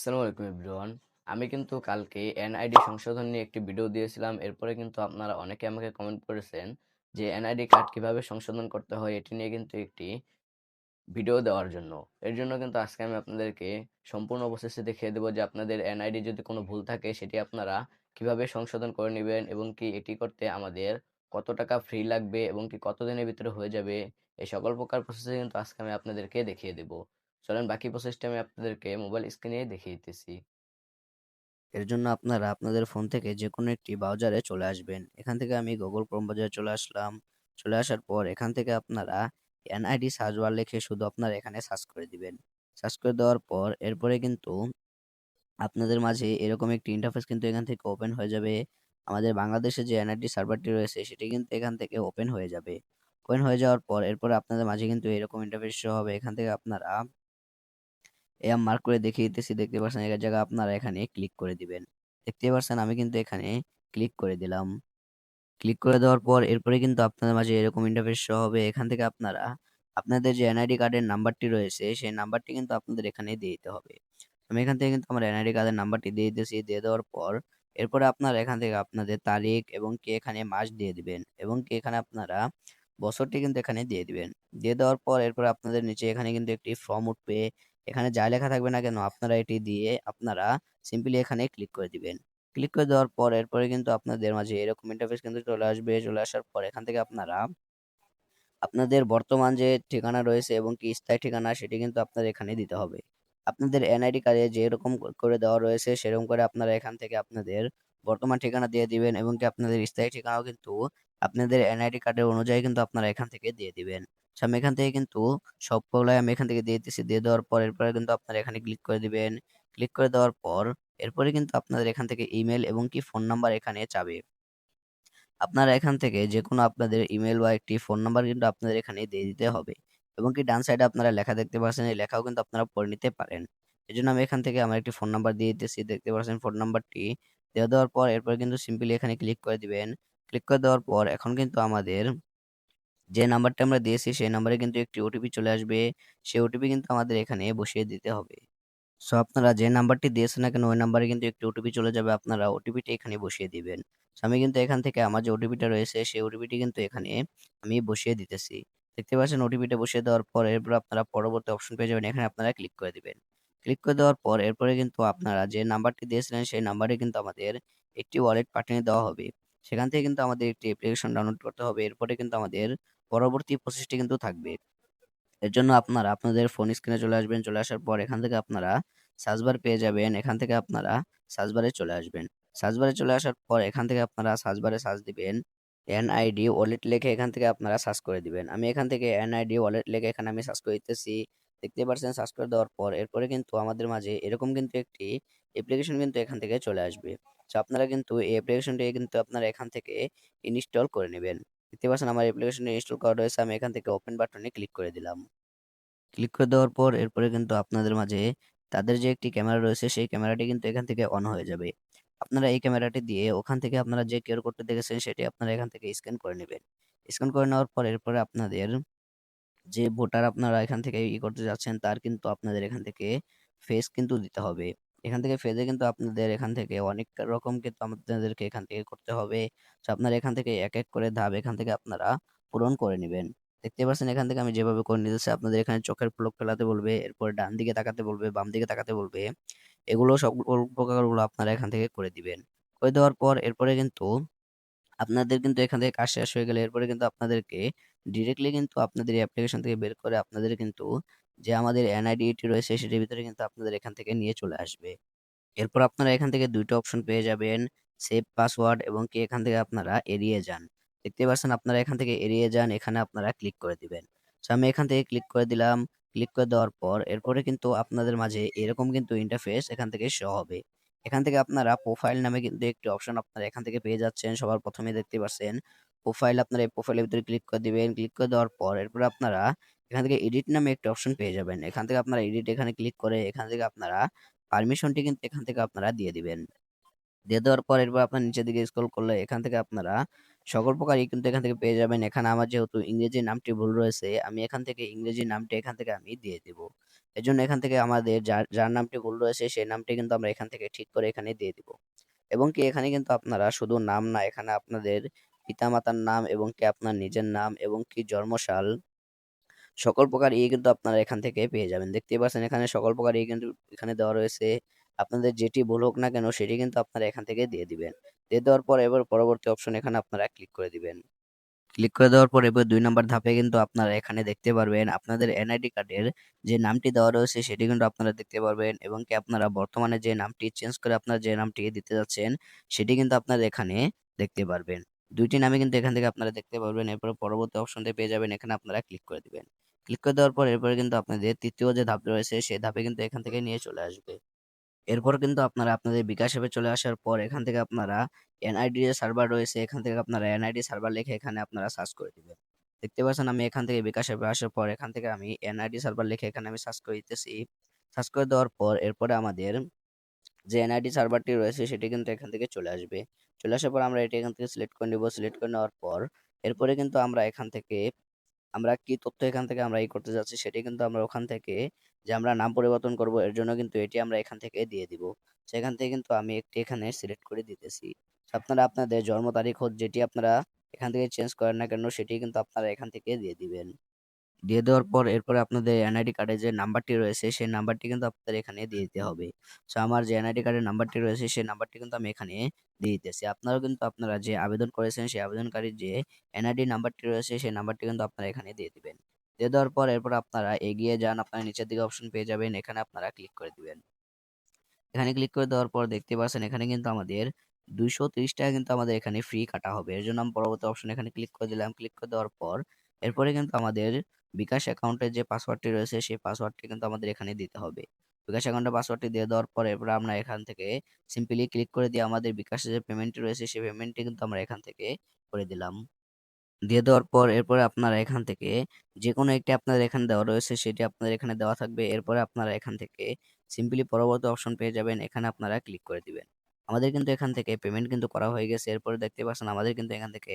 আসসালামু আলাইকুম এভরিওয়ান। আমি কিন্তু কালকে এনআইডি সংশোধন নিয়ে একটি ভিডিও দিয়েছিলাম। এরপরে কিন্তু আপনারা অনেকে আমাকে কমেন্ট করেছেন যে এনআইডি কার্ড কীভাবে সংশোধন করতে হয়, এটি নিয়ে কিন্তু একটি ভিডিও দেওয়ার জন্য। এর জন্য কিন্তু আজকে আমি আপনাদেরকে সম্পূর্ণ প্রসেসে দেখিয়ে দেবো যে আপনাদের এনআইডি যদি কোনো ভুল থাকে, সেটি আপনারা কীভাবে সংশোধন করে নেবেন এবং কি এটি করতে আমাদের কত টাকা ফ্রি লাগবে এবং কি কতদিনের ভিতরে হয়ে যাবে, এই সকল প্রকার প্রসেসে কিন্তু আজকে আমি আপনাদেরকে দেখিয়ে দেবো। চলেন, বাকি প্রসেসটা আমি আপনাদেরকে মোবাইল স্ক্রিনে দেখিয়ে দিতেছি। এর জন্য আপনারা আপনাদের ফোন থেকে যে কোনো একটি ব্রাউজারে চলে আসবেন। এখান থেকে আমি গুগল ক্রোম ব্রাউজারে চলে আসলাম। চলে আসার পর এখান থেকে আপনারা এনআইডি সার্চ বার লিখে শুধু আপনারা এখানে সার্চ করে দিবেন। সার্চ করে দেওয়ার পর এরপরে কিন্তু আপনাদের মাঝে এরকম একটি ইন্টারফেস কিন্তু এখান থেকে ওপেন হয়ে যাবে। আমাদের বাংলাদেশে যে এনআইডি সার্ভারটি রয়েছে সেটি কিন্তু এখান থেকে ওপেন হয়ে যাবে। ওপেন হয়ে যাওয়ার পর এরপরে আপনাদের মাঝে কিন্তু এরকম ইন্টারফেস হবে। এখান থেকে আপনারা এ মার্ক করে দেখিয়ে দিতেছি, দেখতে পাচ্ছেন এর জায়গায় আপনারা এখানে ক্লিক করে দিবেন। দেখতে পাচ্ছেন আমি কিন্তু এখানে ক্লিক করে দিলাম। ক্লিক করে দেওয়ার পর এরপরে কিন্তু আপনাদের মাঝে এরকম ইন্টারফেস শো হবে। এখান থেকে আপনারা, আপনাদের যে এনআইডি কার্ডের নাম্বারটি রয়েছে, সেই নাম্বারটি কিন্তু আপনাদের এখানে দিয়ে দিতে হবে। আমি এখান থেকে কিন্তু আমার এনআইডি কার্ডের নাম্বারটি দিয়ে দিতেছি, দিয়ে দেওয়ার পর এরপরে আপনারা এখান থেকে আপনাদের তারিখ এবং কে এখানে মাস দিয়ে দিবেন এবং কে এখানে আপনারা বছরটি কিন্তু এখানে দিয়ে দিবেন। দিয়ে দেওয়ার পর এরপর আপনাদের নিচে এখানে কিন্তু একটি ফর্ম উঠবে। এখানে যা লেখা থাকবে না কেন, আপনারা এটি দিয়ে আপনারা সিম্পলি এখানে ক্লিক করে দিবেন। ক্লিক করে দেওয়ার পর এরপরে কিন্তু আপনাদের মাঝে এরকম ইন্টারফেস কিন্তু চলে আসবে। চলে আসার পর এখান থেকে আপনারা আপনাদের বর্তমান যে ঠিকানা রয়েছে এবং কি স্থায়ী ঠিকানা সেটি কিন্তু আপনাদের এখানে দিতে হবে। আপনাদের এনআইডি কার্ডে যেরকম করে দেওয়া রয়েছে সেরকম করে আপনারা এখান থেকে আপনাদের বর্তমান ঠিকানা দিয়ে দিবেন এবং কি আপনাদের স্থায়ী ঠিকানাও কিন্তু আপনাদের এনআইডি কার্ডের অনুযায়ী কিন্তু আপনারা এখান থেকে দিয়ে দিবেন। আচ্ছা, আমি এখান থেকে কিন্তু সব সবগুলাই আমি এখান থেকে দিয়ে দিতেছি। দিয়ে দেওয়ার পর এরপরে কিন্তু আপনারা এখানে ক্লিক করে দিবেন। ক্লিক করে দেওয়ার পর এরপরে কিন্তু আপনাদের এখান থেকে ইমেল এবং কি ফোন নাম্বার এখানে চাবে। আপনারা এখান থেকে যে কোনো আপনাদের ইমেল বা একটি ফোন নাম্বার কিন্তু আপনাদের এখানে দিয়ে দিতে হবে এবং কি ডান সাইডে আপনারা লেখা দেখতে পাচ্ছেন এই লেখাও কিন্তু আপনারা পড়ে নিতে পারেন। এই জন্য আমি এখান থেকে আমার একটি ফোন নাম্বার দিয়ে দিতেছি দেখতে পাচ্ছেন ফোন নাম্বারটি দিয়ে দেওয়ার পর এরপর কিন্তু সিম্পলি এখানে ক্লিক করে দিবেন। ক্লিক করে দেওয়ার পর এখন কিন্তু আমাদের যে নাম্বারটা আমরা দিয়েছি, সেই নাম্বারে কিন্তু একটি ওটিপি চলে আসবে। সেই ওটিপি কিন্তু আমাদের এখানে বসিয়ে দিতে হবে। সো আপনারা যে নাম্বারটি দিয়েছেন না কেন, ওই নাম্বারে কিন্তু একটি ওটিপি চলে যাবে, আপনারা ওটিপিটি এখানে বসিয়ে দিবেন। সো আমি কিন্তু এখান থেকে আমার যে ওটিপিটা রয়েছে, সেই ওটিপিটি কিন্তু এখানে আমি বসিয়ে দিতেছি। দেখতে পাচ্ছেন ওটিপিটা বসিয়ে দেওয়ার পর এরপর আপনারা পরবর্তী অপশন পেয়ে যাবেন। এখানে আপনারা ক্লিক করে দিবেন। ক্লিক করে দেওয়ার পর এরপরে কিন্তু আপনারা যে নাম্বারটি দিয়েছিলেন, সেই নাম্বারে কিন্তু আমাদের একটি ওয়ালেট পাঠিয়ে দেওয়া হবে। সেখান থেকে কিন্তু আমাদের একটি অ্যাপ্লিকেশন ডাউনলোড করতে হবে। এরপরে কিন্তু আমাদের পরবর্তী প্রসেসটি কিন্তু থাকবে। এর জন্য আপনারা, আপনাদের ফোন স্ক্রিনে চলে আসবেন, চলে আসার পর এখান থেকে আপনারা সার্চ বার পেয়ে যাবেন, এখান থেকে আপনারা সার্চ বারে চলে আসবেন। সার্চ বারে চলে আসার পর এখান থেকে আপনারা সার্চ বারে সার্চ দিবেন এনআইডি ওয়ালেট লিখে এখান থেকে আপনারা সার্চ করে দিবেন। আমি এখান থেকে এনআইডি ওয়ালেট লিখে এখানে আমি সার্চ করে দিতেছি। দেখতে পাচ্ছেন সার্চ করে দেওয়ার পর এরপরে কিন্তু আমাদের মাঝে এরকম কিন্তু একটি অ্যাপ্লিকেশন কিন্তু এখান থেকে চলে আসবে। তো আপনারা কিন্তু এই অ্যাপ্লিকেশনটি কিন্তু আপনারা এখান থেকে ইনস্টল করে নেবেন। দেখতে পাচ্ছেন আমার অ্যাপ্লিকেশনটি ইনস্টল করা রয়েছে। আমি এখান থেকে ওপেন বাটনে ক্লিক করে দিলাম। ক্লিক করে দেওয়ার পর এরপরে কিন্তু আপনাদের মাঝে তাদের যে একটি ক্যামেরা রয়েছে, সেই ক্যামেরাটি কিন্তু এখান থেকে অন হয়ে যাবে। আপনারা এই ক্যামেরাটি দিয়ে ওখান থেকে আপনারা যে কিউআর কোডটি দেখেছেন, সেটি আপনারা এখান থেকে স্ক্যান করে নেবেন। স্ক্যান করে নেওয়ার পর এরপরে আপনাদের যে ভোটার আপনারা এখান থেকে ই করতে যাচ্ছেন, তার কিন্তু আপনাদের এখান থেকে ফেস কিন্তু দিতে হবে। এখান থেকে ফেজে কিন্তু আপনাদের এখান থেকে অনেক রকম কিন্তু আপনাদেরকে এখান থেকে করতে হবে। তো আপনারা এখান থেকে এক এক করে ধাপ এখান থেকে আপনারা পূরণ করে নেবেন। দেখতে পাচ্ছেন এখান থেকে আমি যেভাবে করে নিতেছি আপনাদের এখানে চোখের পলক ফেলাতে বলবে, এরপরে ডান দিকে তাকাতে বলবে, বাম দিকে তাকাতে বলবে, এগুলো সব প্রকারগুলো আপনারা এখান থেকে করে দিবেন। করে দেওয়ার পর এরপরে কিন্তু আপনাদের কিন্তু এখান থেকে কাজ শেষ হয়ে গেলে এরপরে কিন্তু আপনাদেরকে ডিরেক্টলি কিন্তু আপনাদের অ্যাপ্লিকেশন থেকে বের করে আপনাদের কিন্তু যে আমাদের এনআইডিটি রয়েছে সেটির ভিতরে কিন্তু আপনাদের এখান থেকে নিয়ে চলে আসবে। এরপর আপনারা এখান থেকে দুইটা অপশন পেয়ে যাবেন সেভ পাসওয়ার্ড এবং কি এখান থেকে আপনারা এড়িয়ে যান। দেখতে পাচ্ছেন আপনারা এখান থেকে এড়িয়ে যান, এখানে আপনারা ক্লিক করে দিবেন। তো আমি এখান থেকে ক্লিক করে দিলাম ক্লিক করে দেওয়ার পর এরপরে কিন্তু আপনাদের মাঝে এরকম কিন্তু ইন্টারফেস এখান থেকে শো হবে। এখান থেকে আপনারা প্রোফাইল নামে কিন্তু একটি অপশন আপনারা এখান থেকে পেয়ে যাচ্ছেন, সবার প্রথমে দেখতে পাচ্ছেন। প্রোফাইল আপনারা এই প্রোফাইলের ভিতরে ক্লিক করে দিবেন ক্লিক করে দেওয়ার পর এরপর আপনারা এখান থেকে এডিট নামে একটি অপশন পেয়ে যাবেন এখান থেকে আপনারা এডিট এখানে ক্লিক করে এখান থেকে আপনারা পারমিশনটি কিন্তু এখান থেকে আপনারা দিয়ে দিবেন দিয়ে দেওয়ার পর এরপর আপনার নিচের দিকে স্ক্রল করলে এখান থেকে আপনারা সকল প্রকারই কিন্তু এখান থেকে পেয়ে যাবেন এখানে আমার যেহেতু ইংরেজি নামটি ভুল রয়েছে আমি এখান থেকে ইংরেজি নামটি এখান থেকে আমি দিয়ে দেব জন্য এখান থেকে আমাদের যার যার নামটি ভুল রয়েছে সেই নামটি কিন্তু আমরা এখান থেকে ঠিক করে এখানে দিয়ে দিব এবং কি এখানে কিন্তু আপনারা শুধু নাম না এখানে আপনাদের পিতামাতার নাম এবং কি আপনার নিজের নাম এবং কি জন্মসাল সকল প্রকার ই কিন্তু আপনারা এখান থেকে পেয়ে যাবেন। দেখতেই পাচ্ছেন এখানে সকল প্রকার ই কিন্তু এখানে দেওয়া রয়েছে। আপনাদের যেটি ভুল হোক না কেন, সেটি কিন্তু আপনারা এখান থেকে দিয়ে দিবেন। দিয়ে দেওয়ার পর এবার পরবর্তী অপশন এখানে আপনারা ক্লিক করে দিবেন। ক্লিক করে দেওয়ার পর এবার দুই নম্বর ধাপে কিন্তু আপনারা এখানে দেখতে পারবেন আপনাদের এনআইডি কার্ডের যে নামটি দেওয়া রয়েছে, সেটি কিন্তু আপনারা দেখতে পারবেন এবং কি আপনারা বর্তমানে যে নামটি চেঞ্জ করে আপনারা যে নামটি দিতে যাচ্ছেন, সেটি কিন্তু আপনারা এখানে দেখতে পারবেন। দুইটি নামে কিন্তু এখান থেকে আপনারা দেখতে পারবেন। এরপর পরবর্তী অপশনটি পেয়ে যাবেন। এখানে আপনারা ক্লিক করে দিবেন। ক্লিক করে দেওয়ার পর এরপরে কিন্তু আপনাদের তৃতীয় যে ধাপ রয়েছে, সেই ধাপে কিন্তু এখান থেকে নিয়ে চলে আসবে। এরপর কিন্তু আপনারা আপনাদের বিকাশ অ্যাপে চলে আসার পর এখান থেকে আপনারা এনআইডি যে সার্ভার রয়েছে, এখান থেকে আপনারা এনআইডি সার্ভার লিখে এখানে আপনারা সার্চ করে দিবেন। দেখতে পাচ্ছেন আমি এখান থেকে বিকাশ অ্যাপে আসার পর এখান থেকে আমি এনআইডি সার্ভার লিখে এখানে আমি সার্চ করে দিতেছি। সার্চ করে দেওয়ার পর এরপরে আমাদের যে এনআইডি সার্ভারটি রয়েছে, সেটি কিন্তু এখান থেকে চলে আসবে। চলে আসার পর আমরা এটি এখান থেকে সিলেক্ট করে নিব। সিলেক্ট করে নেওয়ার পর এরপরে কিন্তু আমরা এখান থেকে আমরা কি তথ্য এখান থেকে আমরা এই করতে যাচ্ছি সেটি কিন্তু আমরা ওখান থেকে যে আমরা নাম পরিবর্তন করব, এর জন্য কিন্তু এটি আমরা এখান থেকে দিয়ে দিব। সেখান থেকে কিন্তু আমি একটি এখানে সিলেক্ট করে দিতেছি। আপনারা আপনাদের জন্ম তারিখ যেটি আপনারা এখান থেকে চেঞ্জ করেন না কেন, সেটি কিন্তু আপনারা এখান থেকে দিয়ে দিবেন। দিয়ে দেওয়ার পর এরপরে আপনাদের এনআইডি কার্ডে যে নাম্বারটি রয়েছে, সেই নাম্বারটি কিন্তু আপনাদের এখানে দিয়ে দিতে হবে। সো আমার যে এনআইডি কার্ডের নাম্বারটি রয়েছে, সেই নাম্বারটি কিন্তু আমি এখানে দিয়ে দিতেছি। আপনারাও কিন্তু আপনারা যে আবেদন করেছেন, সেই আবেদনকারীর যে এনআইডি নাম্বারটি রয়েছে, সেই নাম্বারটি কিন্তু আপনারা এখানে দিয়ে দিবেন। দিয়ে দেওয়ার পর এরপর আপনারা এগিয়ে যান, আপনারা নিচের দিকে অপশন পেয়ে যাবেন, এখানে আপনারা ক্লিক করে দিবেন। এখানে ক্লিক করে দেওয়ার পর দেখতে পাচ্ছেন, এখানে কিন্তু আমাদের দুইশো তিরিশ টাকা কিন্তু আমাদের এখানে ফ্রি কাটা হবে। এর জন্য আমি পরবর্তী অপশন এখানে ক্লিক করে দিলাম। ক্লিক করে দেওয়ার পর এরপরে কিন্তু আমাদের বিকাশ অ্যাকাউন্টের যে পাসওয়ার্ডটি রয়েছে, সেই পাসওয়ার্ডটি কিন্তু আমাদের এখানে দিতে হবে। বিকাশ অ্যাকাউন্টের পাসওয়ার্ডটি দিয়ে দেওয়ার পর এরপর আমরা এখান থেকে সিম্পলি ক্লিক করে দিয়ে আমাদের বিকাশের যে পেমেন্টটি রয়েছে, সেই পেমেন্টটি কিন্তু আমরা এখান থেকে করে দিলাম। দিয়ে দেওয়ার পর এরপরে আপনারা এখান থেকে যে কোনো একটি আপনাদের এখানে দেওয়া রয়েছে, সেটি আপনাদের এখানে দেওয়া থাকবে। এরপরে আপনারা এখান থেকে সিম্পলি পরবর্তী অপশন পেয়ে যাবেন। এখানে আপনারা ক্লিক করে দিবেন। আমাদের কিন্তু এখান থেকে পেমেন্ট কিন্তু করা হয়ে গেছে। এরপরে দেখতে পাচ্ছেন আমাদের কিন্তু এখান থেকে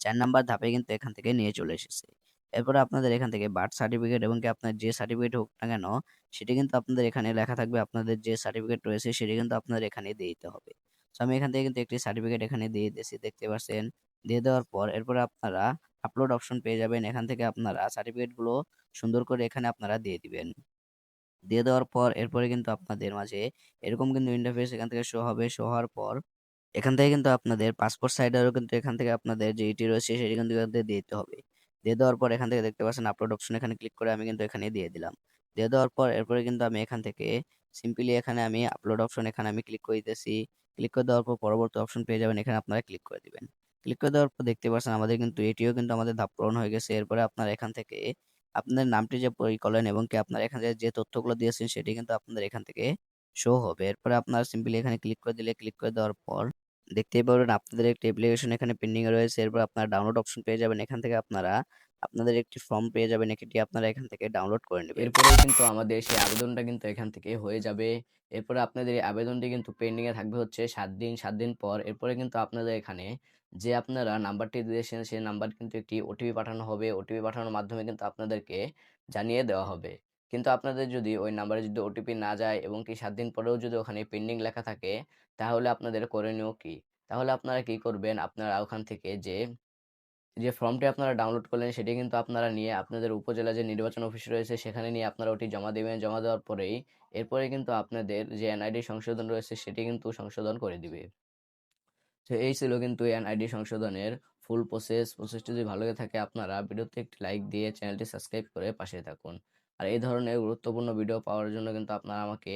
চার নাম্বার ধাপে কিন্তু এখান থেকে নিয়ে চলে এসেছে। এরপরে আপনাদের এখান থেকে বার্থ সার্টিফিকেট এবং কি আপনার যে সার্টিফিকেট হোক না কেন, সেটি কিন্তু আপনাদের এখানে লেখা থাকবে। আপনাদের যে সার্টিফিকেট রয়েছে, সেটি কিন্তু আপনাদের এখানে দিয়ে দিতে হবে। তো আমি এখান থেকে কিন্তু একটি সার্টিফিকেট এখানে দিয়ে দিয়েছি। দেখতে পাচ্ছেন, দিয়ে দেওয়ার পর এরপরে আপনারা আপলোড অপশন পেয়ে যাবেন। এখান থেকে আপনারা সার্টিফিকেটগুলো সুন্দর করে এখানে আপনারা দিয়ে দিবেন। দিয়ে দেওয়ার পর এরপরে কিন্তু আপনাদের মাঝে এরকম কিন্তু ইন্টারফেস এখান থেকে শো হবে। শো হওয়ার পর এখান থেকে কিন্তু আপনাদের পাসপোর্ট সাইডেরও কিন্তু এখান থেকে আপনাদের যে এটি রয়েছে সেটি কিন্তু এখান থেকে দিতে হবে। দিয়ে দেওয়ার পর এখান থেকে দেখতে পাচ্ছেন আপলোড অপশন এখানে ক্লিক করে আমি কিন্তু এখানে দিয়ে দিলাম। দিয়ে দেওয়ার পর এরপরে কিন্তু আমি এখান থেকে সিম্পলি এখানে আমি আপলোড অপশন এখানে আমি ক্লিক করে দিতেছি। ক্লিক করে দেওয়ার পর পরবর্তী অপশন পেয়ে যাবেন, এখানে আপনারা ক্লিক করে দিবেন। ক্লিক করে দেওয়ার পর দেখতে পাচ্ছেন আমাদের কিন্তু এটিও কিন্তু আমাদের ধাপ পূরণ হয়ে গেছে। এরপরে আপনারা এখান থেকে আপনাদের নামটি যে পরি করলেন এবং কি আপনারা এখানে যে তথ্যগুলো দিয়েছেন সেটি কিন্তু আপনাদের এখান থেকে শো হবে। এরপরে আপনারা সিম্পলি এখানে ক্লিক করে দিলে ক্লিক করে দেওয়ার পর দেখতেই পারবেন আপনাদের একটি অ্যাপ্লিকেশন এখানে পেন্ডিং রয়েছে। এরপর আপনারা ডাউনলোড অপশন পেয়ে যাবেন। এখান থেকে আপনারা আপনাদের একটি ফর্ম পেয়ে যাবেন। এটি আপনারা এখান থেকে ডাউনলোড করে নেবেন। এরপরে কিন্তু আমাদের সেই আবেদনটা কিন্তু এখান থেকে হয়ে যাবে। এরপরে আপনাদের এই আবেদনটি কিন্তু পেন্ডিং এ থাকবে হচ্ছে সাত দিন সাত দিন পর। এরপরে কিন্তু আপনাদের এখানে যে আপনারা নাম্বারটি দিয়েছেন, সেই নাম্বার কিন্তু একটি ওটিপি পাঠানো হবে। ওটিপি পাঠানোর মাধ্যমে কিন্তু আপনাদেরকে জানিয়ে দেওয়া হবে। কিন্তু আপনাদের যদি ওই নাম্বারে যদি ওটিপি না যায় এবং কি সাত দিন পরেও যদি ওখানে পেন্ডিং লেখা থাকে, তাহলে আপনাদের করণীয় কি? তাহলে আপনারা কি করবেন? আপনারা ওখান থেকে যে যে ফর্মটি আপনারা ডাউনলোড করলেন, সেটি কিন্তু আপনারা নিয়ে আপনাদের উপজেলা যে নির্বাচন অফিস রয়েছে, সেখানে নিয়ে আপনারা ওটি জমা দেবেন। জমা দেওয়ার পরেই, এরপরে কিন্তু আপনাদের যে এনআইডি সংশোধন রয়েছে, সেটি কিন্তু সংশোধন করে দিবে। তো এই ছিল কিন্তু এন এনআইডি সংশোধনের ফুল প্রসেস প্রসেসটি যদি ভালো লেগে থাকে আপনারা ভিডিওতে একটি লাইক দিয়ে চ্যানেলটি সাবস্ক্রাইব করে পাশে থাকুন। আর এই ধরনের গুরুত্বপূর্ণ ভিডিও পাওয়ার জন্য কিন্তু আপনারা আমাকে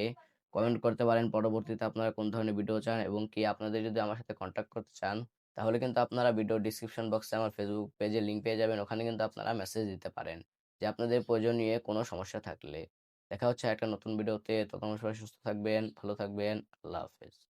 কমেন্ট করতে পারেন। পরবর্তীতে আপনারা কোন ধরনের ভিডিও চান এবং কি আপনাদের যদি আমার সাথে কন্ট্যাক্ট করতে চান, তাহলে কিন্তু আপনারা ভিডিও ডিসক্রিপশন বক্সে আমার ফেসবুক পেজে লিঙ্ক পেয়ে যাবেন। ওখানে কিন্তু আপনারা মেসেজ দিতে পারেন যে আপনাদের প্রয়োজন নিয়ে কোনো সমস্যা থাকলে। দেখা হচ্ছে একটা নতুন ভিডিওতে তখন সবাই সুস্থ থাকবেন, ভালো থাকবেন। আল্লাহ হাফেজ।